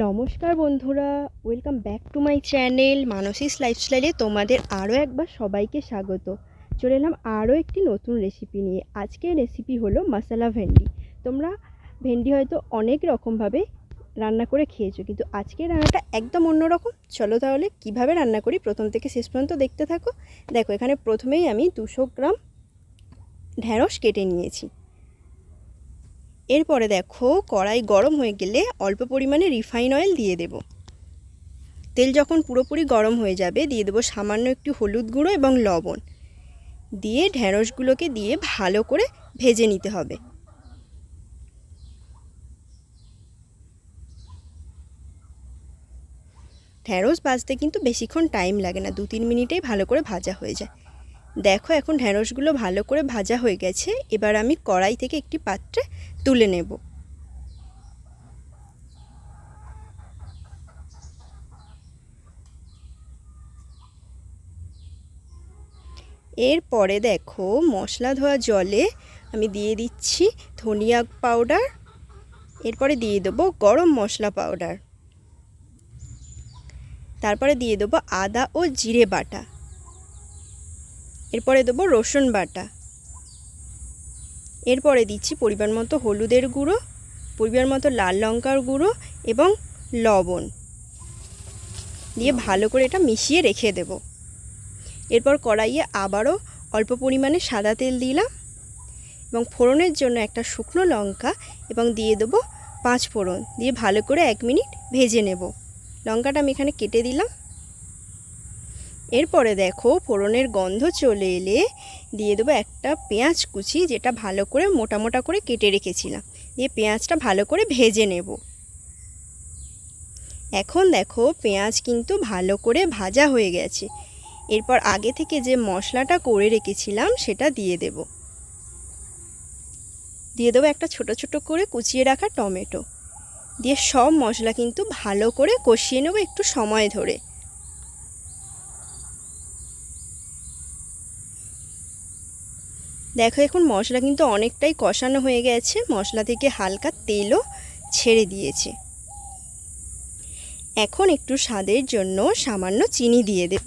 নমস্কার বন্ধুরা welcome back to my channel মানসিস লাইফস্টাইলে তোমাদের আরও একবার সবাইকে স্বাগত। চলে এলাম আরও একটি নতুন রেসিপি নিয়ে। আজকের রেসিপি হলো মশলা ভেন্ডি। তোমরা ভেন্ডি হয়তো অনেক রকমভাবে রান্না করে খেয়েছো, কিন্তু আজকের রান্নাটা একদম অন্যরকম। চলো তাহলে কীভাবে রান্না করি প্রথম থেকে শেষ পর্যন্ত দেখতে থাকো। দেখো, এখানে প্রথমেই আমি দুশো গ্রাম ঢ্যাঁড়স কেটে নিয়েছি। এরপরে দেখো কড়াই গরম হয়ে গেলে অল্প পরিমাণে রিফাইন অয়েল দিয়ে দেব। তেল যখন পুরোপুরি গরম হয়ে যাবে, দিয়ে দেবো সামান্য একটু হলুদ গুঁড়ো এবং লবণ। দিয়ে ঢ্যাঁড়সগুলোকে দিয়ে ভালো করে ভেজে নিতে হবে। ঢ্যাঁড়স ভাজতে কিন্তু বেশিক্ষণ টাইম লাগে না দু তিন মিনিটেই ভালো করে ভাজা হয়ে যায়। দেখো এখন ঢ্যাঁড়সগুলো ভালো করে ভাজা হয়ে গেছে। এবার আমি কড়াই থেকে একটি পাত্রে তুলে নেব। এরপরে দেখো মশলা ধোয়া জলে আমি দিয়ে দিচ্ছি ধনিয়া পাউডার। এরপরে দিয়ে দেবো গরম মশলা পাউডার। তারপরে দিয়ে দেবো আদা ও জিরে বাটা। এরপরে দেবো রসুন বাটা। এরপরে দিচ্ছি পরিমাণ মতো হলুদের গুঁড়ো, পরিমাণ মতো লাল লঙ্কার গুঁড়ো এবং লবণ। দিয়ে ভালো করে এটা মিশিয়ে রেখে দেব। এরপর কড়াইয়ে আবারও অল্প পরিমাণে সাদা তেল দিলাম এবং ফোড়নের জন্য একটা শুকনো লঙ্কা এবং দিয়ে দেবো পাঁচ ফোড়ন। দিয়ে ভালো করে এক মিনিট ভেজে নেব। লঙ্কাটা আমি এখানে কেটে দিলাম। এরপরে দেখো ফোড়নের গন্ধ চলে এলে দিয়ে দেবো একটা পেঁয়াজ কুচি যেটা ভালো করে মোটা মোটা করে কেটে রেখেছিলাম। দিয়ে পেঁয়াজটা ভালো করে ভেজে নেব। এখন দেখো পেঁয়াজ কিন্তু ভালো করে ভাজা হয়ে গেছে। এরপর আগে থেকে যে মশলাটা করে রেখেছিলাম সেটা দিয়ে দেব। দিয়ে দেবো একটা ছোট ছোট করে কুচিয়ে রাখা টমেটো। দিয়ে সব মশলা কিন্তু ভালো করে কষিয়ে নেব একটু সময় ধরে। দেখো, এখন মশলা কিন্তু অনেকটাই কষানো হয়ে গেছে। মশলা থেকে হালকা তেলও ছেড়ে দিয়েছে। এখন একটু স্বাদের জন্য সামান্য চিনি দিয়ে দেব।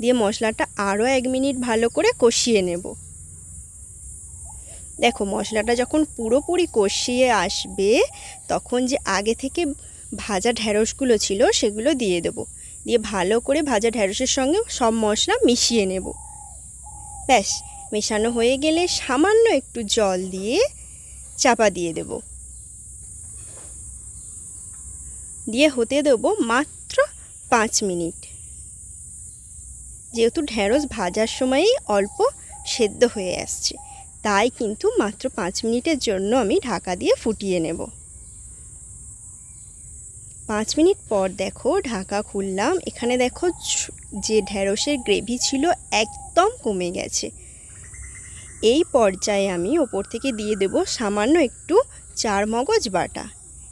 দিয়ে মশলাটা আরও এক মিনিট ভালো করে কষিয়ে নেব। দেখো, মশলাটা যখন পুরোপুরি কষিয়ে আসবে, তখন যে আগে থেকে ভাজা ঢ্যাঁড়সগুলো ছিল, সেগুলো দিয়ে দেব। দিয়ে ভালো করে ভাজা ঢ্যাঁড়সের সঙ্গে সব মশলা মিশিয়ে নেব। ব্যাস মেশানো হয়ে গেলে সামান্য একটু জল দিয়ে চাপা দিয়ে দেব। দিয়ে হতে দেব মাত্র পাঁচ মিনিট। যেহেতু ঢ্যাঁড়স ভাজার সময়ই অল্প সেদ্ধ হয়ে আসছে, তাই কিন্তু মাত্র পাঁচ মিনিটের জন্য আমি ঢাকা দিয়ে ফুটিয়ে নেব। পাঁচ মিনিট পর দেখো ঢাকা খুললাম, এখানে দেখো যে ঢ্যাঁড়সের গ্রেভি ছিল একদম কমে গেছে। এই পর্যায়ে আমি ওপর থেকে দিয়ে দেব সামান্য একটু চার মগজ বাটা।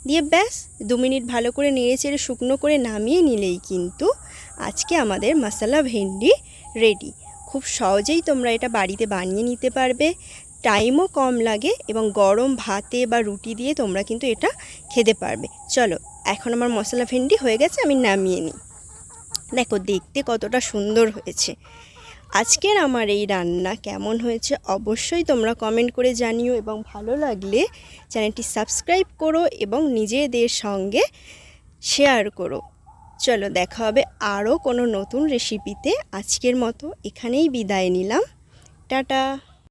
দিয়ে ব্যাস, দু মিনিট ভালো করে নেড়ে চেড়ে শুকনো করে নামিয়ে নিলেই কিন্তু আজকে আমাদের মশলা ভেন্ডি রেডি খুব সহজেই তোমরা এটা বাড়িতে বানিয়ে নিতে পারবে। টাইমও কম লাগে এবং গরম ভাতে বা রুটি দিয়ে তোমরা কিন্তু এটা খেতে পারবে। চলো, এখন আমার মশলা ভেন্ডি হয়ে গেছে, আমি নামিয়ে নিই। দেখো, দেখতে কতটা সুন্দর হয়েছে। আজকের আমার এই রান্না কেমন হয়েছে অবশ্যই তোমরা কমেন্ট করে জানিও এবং ভালো লাগলে চ্যানেলটি সাবস্ক্রাইব করো এবং নিজেদের সঙ্গে শেয়ার করো। চলো দেখা হবে আরও কোনো নতুন রেসিপিতে আজকের মতো এখানেই বিদায় নিলাম। টাটা!